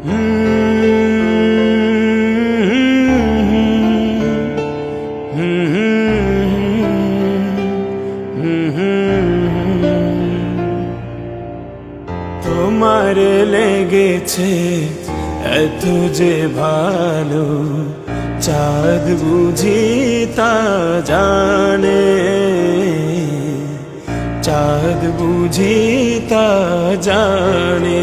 তোমার লেগেছে এত যে ভালো চাঁদ বুঝি তা জানে। চাঁদ বুঝি তা জানে।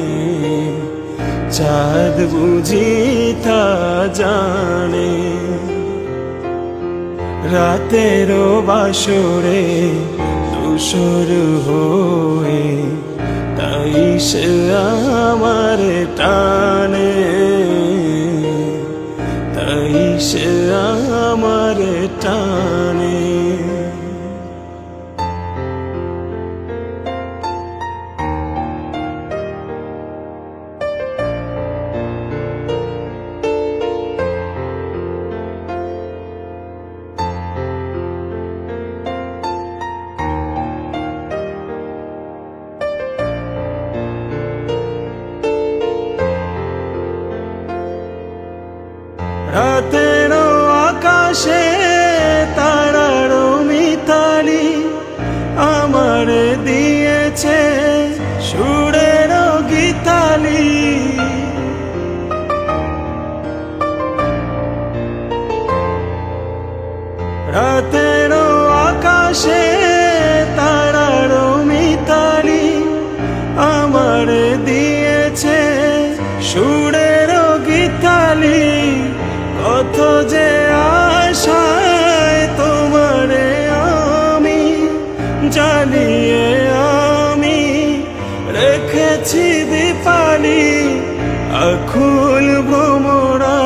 চাঁদ বুঝি তা জানে। রাতেরও বাসরে দুসর হয়ে তাই সে আমার টানে। তাই সে রাতের আকাশে তারার মিতালি আমার দিয়েছে সুরের গীতালি। রাতের আকাশে তারার মিতালি আমার দিয়েছে সুরের যে আশায় তোমারে আমি, জানিয়ে আমি রেখেছি দীপালি, আকুল ভ্রমরা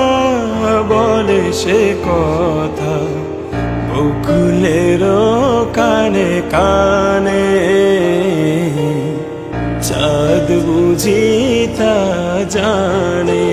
বলে সে কথা। বকুলের কানে কানে চাঁদ বুঝি তা জানে।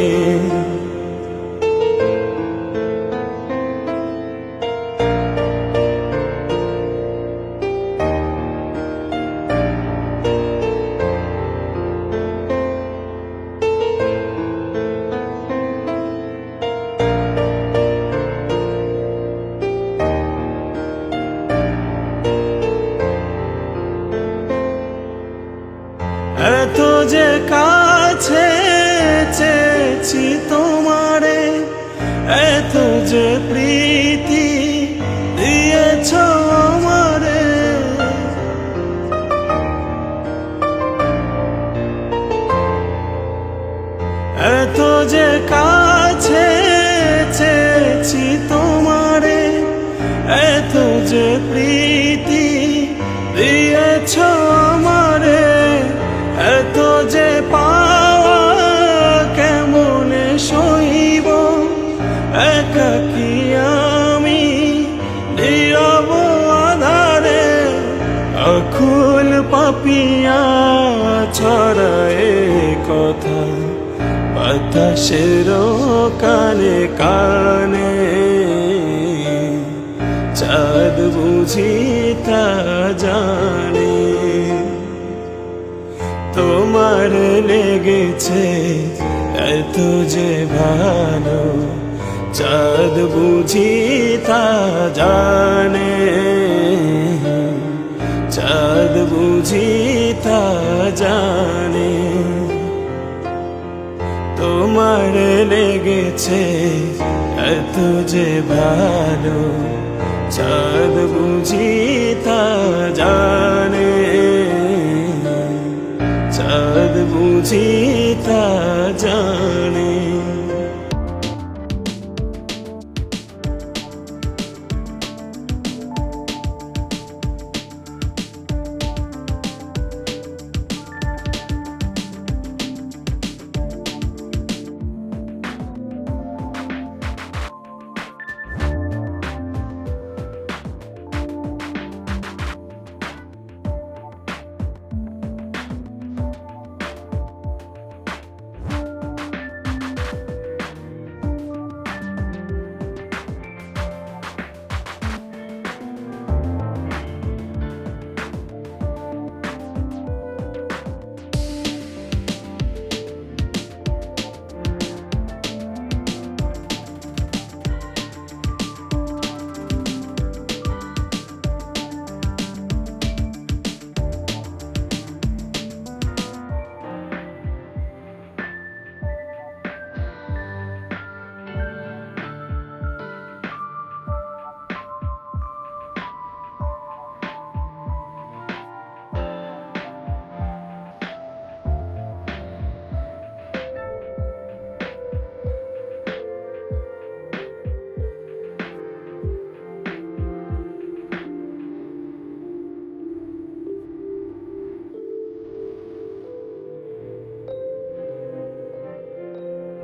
পাপিয়া ছড়ায় কথা। বাতাসের কানে কানে। চাঁদ বুঝি তা জানে। তোমার লেগেছে এত যে ভালো, চাঁদ বুঝি তা জানে। চাঁদ বুঝি তা জানে। তোমার লেগেছে এত যে ভালো চাঁদ বুঝি তা জানে।